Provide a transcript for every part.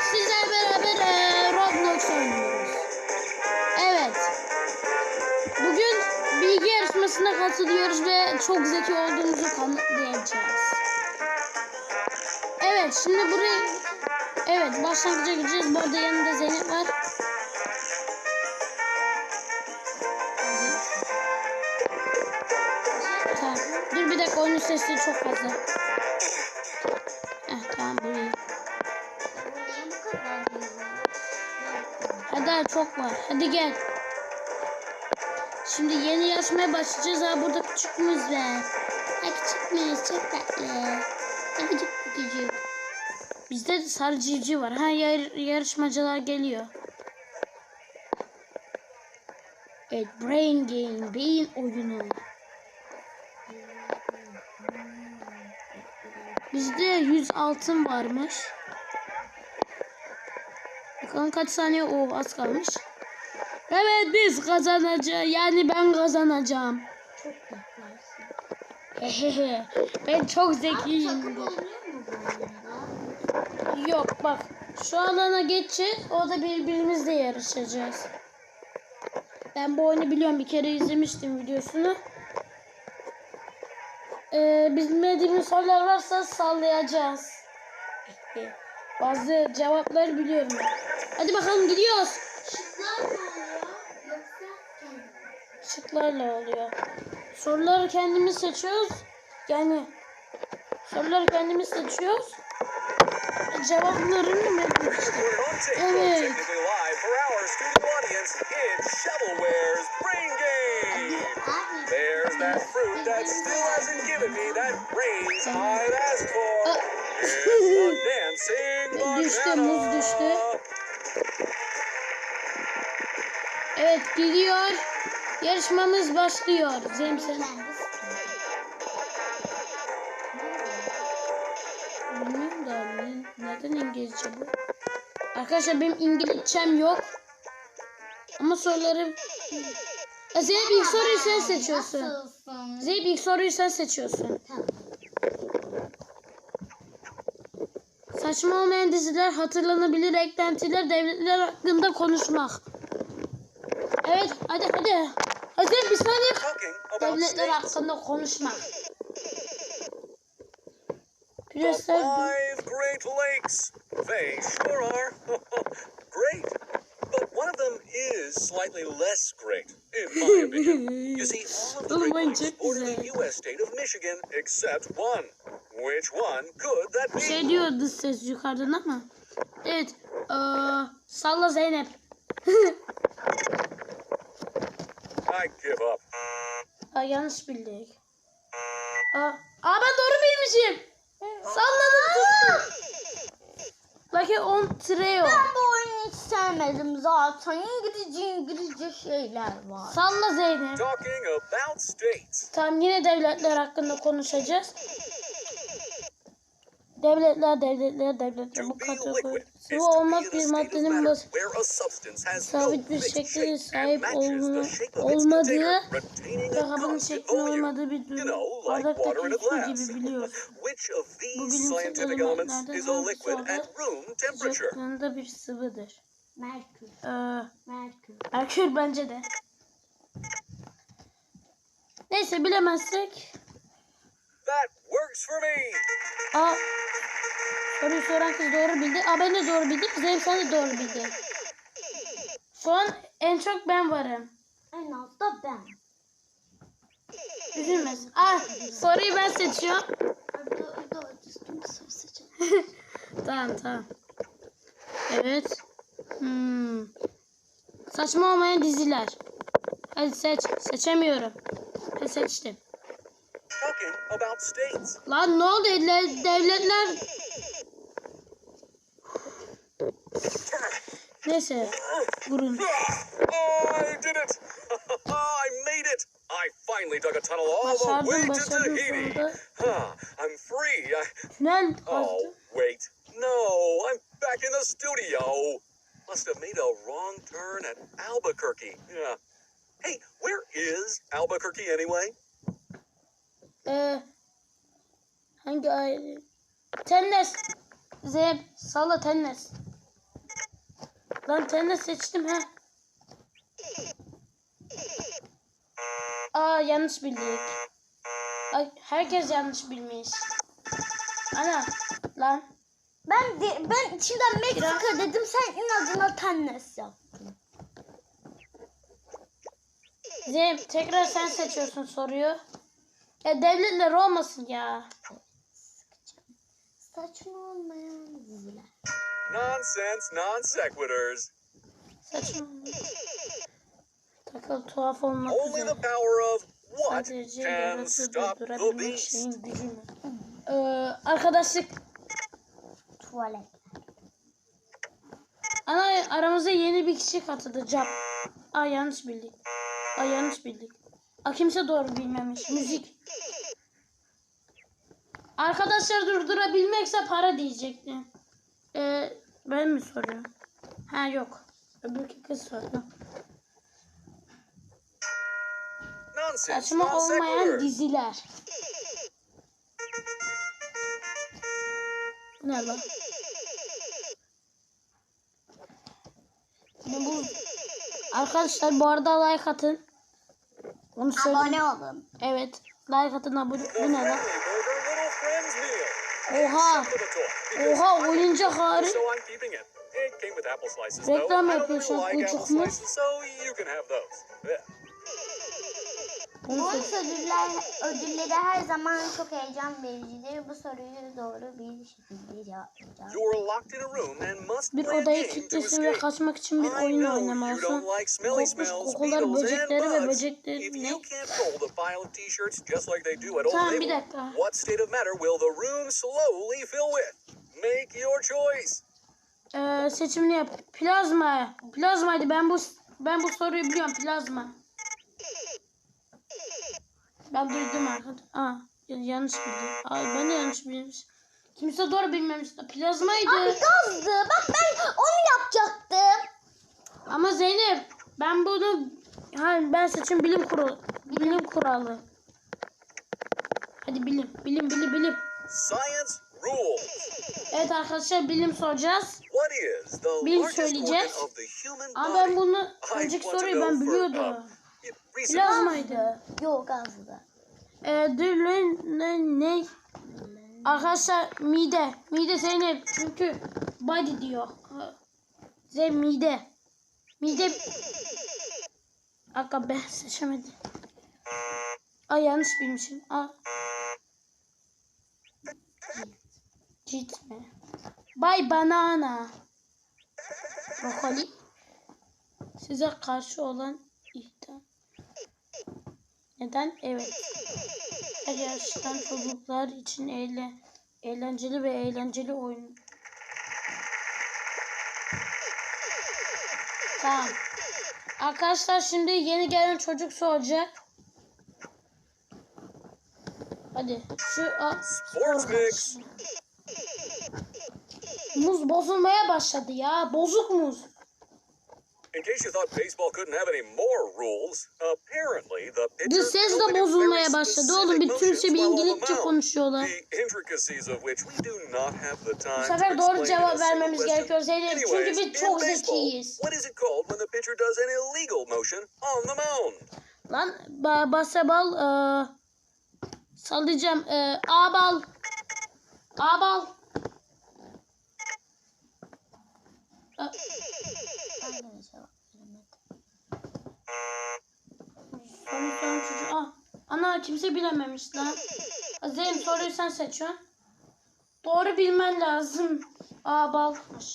sizlerle beraber e, Roblox oynuyoruz. Evet. Bugün bilgi yarışmasına katılıyoruz ve çok zeki olduğumuzu kanıtlayacağız. Evet şimdi buraya Evet başlangıca gideceğiz. Bu arada yanında Zeynep var. Tamam. Dur bir dakika oyunun sesleri çok fazla. Çok var. Hadi gel. Şimdi yeni yarışmaya başlayacağız. Ha burada küçük müz var. Ha küçük müz çok tatlı. Ha küçük küçük. Bizde de sarı civciv var. Ha yar yarışmacılar geliyor. Evet Brain Game. Beyin oyunu. Bizde 100 altın varmış. Bakalım kaç saniye o az kalmış. Evet biz kazanacağız. Yani ben kazanacağım. Çok ben çok zekiyim. Yok bak. Şu alana geçeceğiz. Orada birbirimizle yarışacağız. Ben bu oyunu biliyorum. Bir kere izlemiştim videosunu. Ee, bilmediğimiz sorular varsa sallayacağız. Bazı cevapları biliyorum. ben. Hadi bakalım gidiyoruz. Şıklar mı oluyor? Yoksa? Şıklarla oluyor. Soruları kendimiz seçiyoruz. Yani soruları kendimiz seçiyoruz. Cevaplarını mı yapıyoruz Evet. There's that fruit that still hasn't given me that asked for. Ah. Düştü, muz düştü. Evet gidiyor. Yarışmamız başlıyor. Zeynep sen. Bilmiyorum da ne- neden İngilizce bu? Arkadaşlar benim İngilizcem yok. Ama soruları... Ya Zeynep ilk soruyu sen seçiyorsun. Zeynep ilk soruyu sen seçiyorsun. Tamam. Saçma olmayan diziler, hatırlanabilir eklentiler, devletler hakkında konuşmak. Evet, hadi hadi. Hadi bir saniye. Devletler hakkında konuşmak. The Küresel five Great Lakes. They sure are. great. But one of them is slightly less great, in my opinion. You see, all of the Great Lakes border the. U.S. state of Michigan, except one. Which one could that be? şey diyor dış ses yukarıdan ama. Evet. Ee, salla Zeynep. I give up. Aa, yanlış bildik. Aa, aa ben doğru bilmişim. Salladım. Lucky on trail. Ben bu oyunu hiç sevmedim zaten. İngilizce İngilizce şeyler var. Salla Zeynep. Talking about states. Tamam yine devletler hakkında konuşacağız. Devletler, devletler, devletler. Bu be kategori. liquid is Sıvı to be olmak bir maddenin matter bas where a substance has sabit bir shape sahip olma, olmadığı ve kabın volume. olmadığı bir durum. Bardaktaki su gibi biliyoruz. Bu bilimsel a hangisi liquid olur? at room temperature? Sıcaklığında bir sıvıdır. Merkür. Ee, Merkür. Merkür bence de. Neyse bilemezsek. That works for me. Aa, soruyu soran kız doğru bildi. Aa ben de doğru bildim. Zeynep sen de doğru bildin. Şu an en çok ben varım. En da ben. Üzülmesin. Aa, soruyu ben seçiyorum. Tamam tamam. Evet. Hmm. Saçma olmayan diziler. Hadi seç. Seçemiyorum. Hadi seçtim. Talking about states. Lan ne oldu? Devlet- Devletler... Neyse. Vurun. Oh, I did it! I made it! I finally dug a tunnel all the way to Tahiti. Huh, I'm free. I, Tünel oh, wait. No, I'm back in the studio. Must have made a wrong turn at Albuquerque. Yeah. Hey, where is Albuquerque anyway? Ee, hangi ay? Tennes. Zeynep salla tennes. Lan tane seçtim ha. Aa yanlış bildik. Ay, herkes yanlış bilmiş. Ana lan Ben de, ben içimden Meksika dedim sen inadına tennes yaptın. Zeynep tekrar sen seçiyorsun soruyu. Ya devletler olmasın ya. Saçma olmayan diziler. Nonsense, non sequiturs. Saçma. Takıl tuhaf olmak Only üzere. the power of what Sadece can stop the beast. Ee, arkadaşlık. Tuvalet. Ana aramıza yeni bir kişi katıldı. Cap. Aa yanlış bildik. Aa yanlış bildik. Aa kimse doğru bilmemiş. Müzik. Arkadaşlar durdurabilmekse para diyecekti. Ee, ben mi soruyorum? Ha yok. Öbürkü kız soruyor. Nonsense, Saçma olmayan diziler. Bu Ne lan? Ne bu? Arkadaşlar bu arada like atın. Onu söyleyeyim. Abone olun. Evet. Like atın abone. Bu ne lan? Oha. Oha oyuncak hariç. Reklam yapıyor şu uçuk mu? Söyle- ödüller, ödülleri her zaman çok heyecan vericidir. Bu soruyu doğru bir şekilde cevaplayacağım. Bir odayı kilitlesin ve kaçmak için bir oyun oynamalısın. Kokmuş kokular, böcekleri ve böcekleri ne? Tamam, bir dakika. what state of matter will the room slowly fill with? Make your choice. Ee, seçimini yap. Plazma. Plazmaydı. Ben bu ben bu soruyu biliyorum. Plazma. Ben duydum arkadaşlar. Aa, yanlış bildim. Aa, ben de yanlış bilmiş. Kimse doğru bilmemiş. Plazmaydı. Abi gazdı. Bak ben onu yapacaktım. Ama Zeynep ben bunu ha, ben seçim bilim kuralı. Bilim kuralı. Hadi bilim. Bilim bilim bilim. Science rules. Evet arkadaşlar bilim soracağız. What is the Bil largest söyleyeceğiz. Ama ben bunu önceki soruyu ben biliyordum. Plazmaydı. Yok gazdı. Ee, dur lan, ne, ne? Arkadaşlar mide. Mide Zeynep çünkü body diyor. Zeynep mide. Mide. Aga ben seçemedim. Ay yanlış bilmişim. Aa. Cilt mi? Bay banana. Brokoli. Size karşı olan ihtar. Neden? Evet. Her yaştan çocuklar için eğle, eğlenceli ve eğlenceli oyun. Tamam. Arkadaşlar şimdi yeni gelen çocuk soracak. Hadi şu a, Sports mix. Muz bozulmaya başladı ya. Bozuk muz. In case you thought baseball couldn't have any more rules, apparently the pitcher ses de bozulmaya başladı oğlum. Bir on the İngilizce konuşuyorlar. The intricacies of which we do not have the time Bu sefer to doğru explain cevap vermemiz gerekiyor Zeynep. Çünkü biz çok zekiyiz. What is it called when the pitcher does an illegal motion on the mound? Lan ba basketbol e, sallayacağım. E, A-bal. A-bal. De cevap veremedim. Soru soran çocuk. Ah. Ana kimse bilememiş lan. Zeynep soruyu sen seçiyorsun. Doğru bilmen lazım. A-balmış.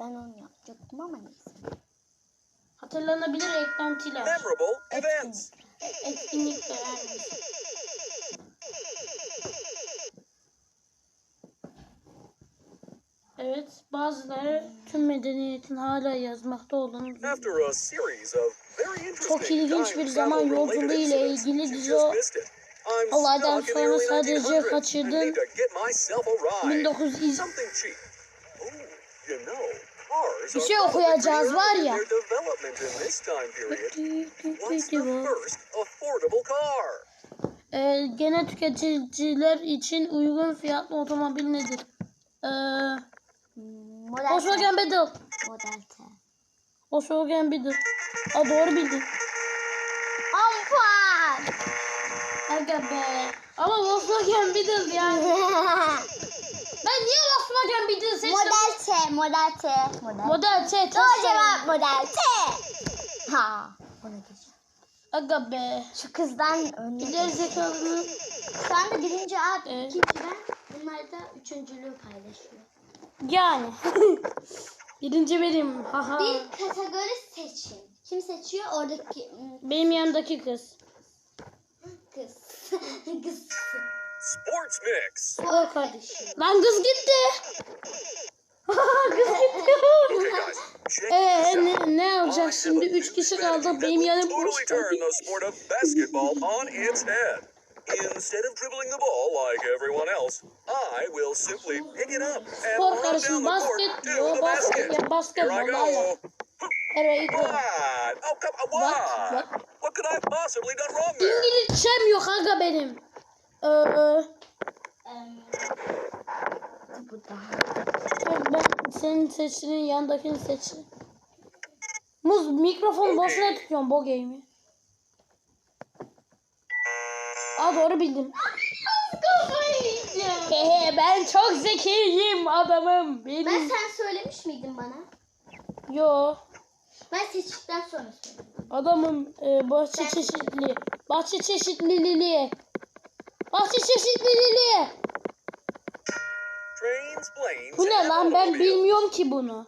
Ben onu yapacaktım ama neyse. Hatırlanabilir eklentiler. Memorable events. Etkinlikler. yani. Evet, bazıları tüm medeniyetin hala yazmakta olduğunu Çok ilginç bir zaman yolculuğu ile ilgili dizi Olaydan sonra sadece 1900s. I kaçırdın. need to get myself a ride. 1900 Something cheap. Oh, you know, cars Bir şey okuyacağız var ya. Ee, gene tüketiciler için uygun fiyatlı otomobil nedir? Ee, Model Volkswagen Beetle. Model T. Volkswagen Beetle. Aa doğru bildin. Ampar. Aga be. Ama Volkswagen Beetle yani. Ben niye Volkswagen Beetle seçtim? model T, model T. Model. Model T. Doğru cevap model T. Ha. Bunu geç. Aga be. Şu kızdan önüne. İleri zekalının. Şu anda birinci abi, Evet. ikinci ben. Bunlar da üçüncülüğü paylaşıyor. Yani. Birinci benim. Haha. Bir kategori seçin. Kim seçiyor? Oradaki ım, Benim yanımdaki kız. kız. kız. Sports Mix. O kardeşim. Lan kız gitti. kız gitti. Okay, guys, check Eee this out. ne, ne I yapacağız have şimdi? a Üç new kişi strategy kaldı. that Benim will yanım boş totally turn kaldı. the sport of basketball on its head. Instead of dribbling the ball like everyone else, I will simply pick it up and Spor run down the court basket to the Basket basket. Here I go. What? Oh, come on. What? What? What? What could I have possibly done wrong there? İngilizcem yok aga benim. Ee, bu da. ben senin seçtiğinin yanındakini seçtim. Muz mikrofonu boşuna tutuyorum bu game'i. Aa doğru bildim. Hehe ben çok zekiyim adamım. Benim. Ben sen söylemiş miydin bana? Yo Ben seçtikten sonra söyledim. adamım e, bahçe çeşitli. Bahçe çeşitliliği. Bahçe çeşitliliği. Trains, planes, Bu ne lan ben bilmiyorum ki bunu.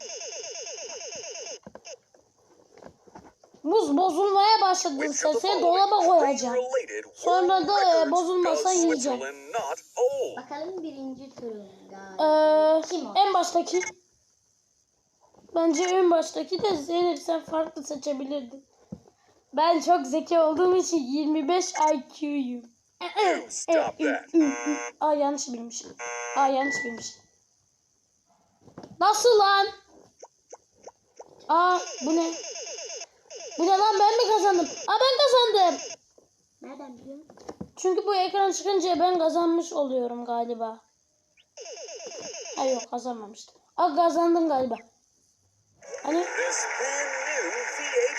Muz bozulmaya the seni dolaba koyacağım. Sonra da, e, bozulmasa yiyeceğim. Bakalım birinci turun Ee. Kim o? en baştaki. Bence en baştaki de Zeynep sen farklı seçebilirdin. Ben çok zeki olduğum için 25 IQ'yum. Stop that. Aa yanlış bilmişim. Aa yanlış bilmişim. Nasıl lan? Aa bu ne? Bu ne lan ben mi kazandım? Aa ben kazandım. Nereden biliyorsun? Çünkü bu ekran çıkınca ben kazanmış oluyorum galiba. Hayır yok kazanmamıştım. Aa kazandım galiba. Hani This brand new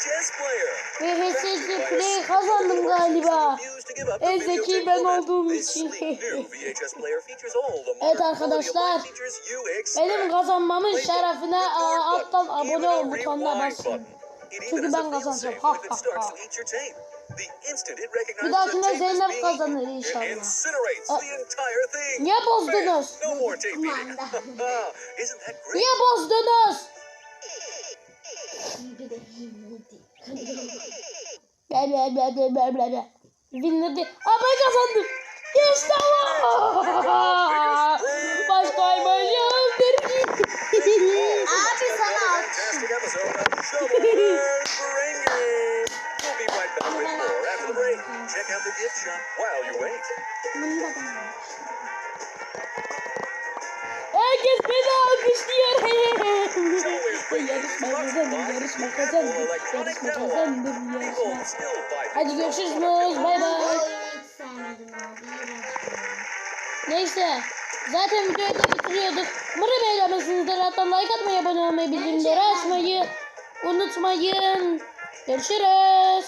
VHS player. VHS Play kazandım galiba. En zeki ben olduğum için. Evet arkadaşlar, Benim kazanmamın şerefine alttan abone ol butonuna basın. Çünkü ben kazanacağım. Ha, ha, ha. Bir dahakine Zeynep kazanır inşallah. Aa, Niye bozdunuz? No more taping. Kumanda. Isn't that great? Niye bozdunuz? Bla bla bla bla bla. Winner değil. Aa ben kazandım. İşte bu. Başkaymışımdır. Abi sana alkış. Check out the gift shop while you. Herkes beni alkışlıyor. Yarışma kazandım, yarışma kazandım, yarışma kazandım, yarışma. Hadi görüşürüz. Bay bay. Neyse. Zaten videoyu da bitiriyorduk. Umarım beğenmişsinizdir. Hatta like atmayı, abone olmayı, bildirimleri açmayı unutmayın. Görüşürüz.